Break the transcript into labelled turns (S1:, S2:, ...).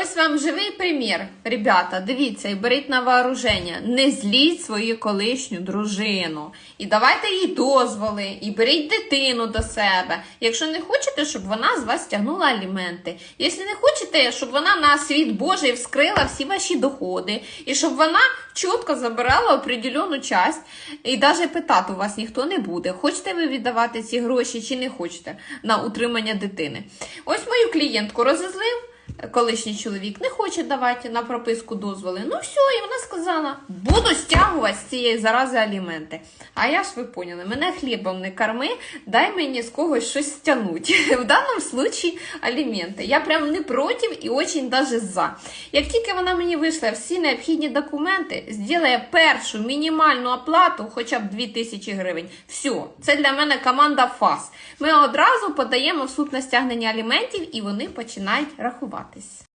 S1: Ось вам живий примір, ребята. Дивіться і беріть на вооруження. Не зліть свою колишню дружину. І давайте їй дозволи, і беріть дитину до себе. Якщо не хочете, щоб вона з вас стягнула аліменти. Якщо не хочете, щоб вона на світ Божий вскрила всі ваші доходи, і щоб вона чітко забирала определену часть, і навіть питати у вас ніхто не буде, хочете ви віддавати ці гроші чи не хочете на утримання дитини. Ось мою клієнтку розізлив. Колишній чоловік не хоче давати на прописку дозволи. Ну все, і вона сказала: буду стягувати з цієї зарази аліменти. А я ж ви поняли, мене хлібом не корми, дай мені з когось щось стягнути. В даному случаї аліменти. Я прям не проти і очень даже за. Як тільки вона мені вийшла всі необхідні документи, зділає першу мінімальну оплату, хоча б 2000 гривень. Все, це для мене команда ФАС. Ми одразу подаємо в суд на стягнення аліментів і вони починають рахуватись.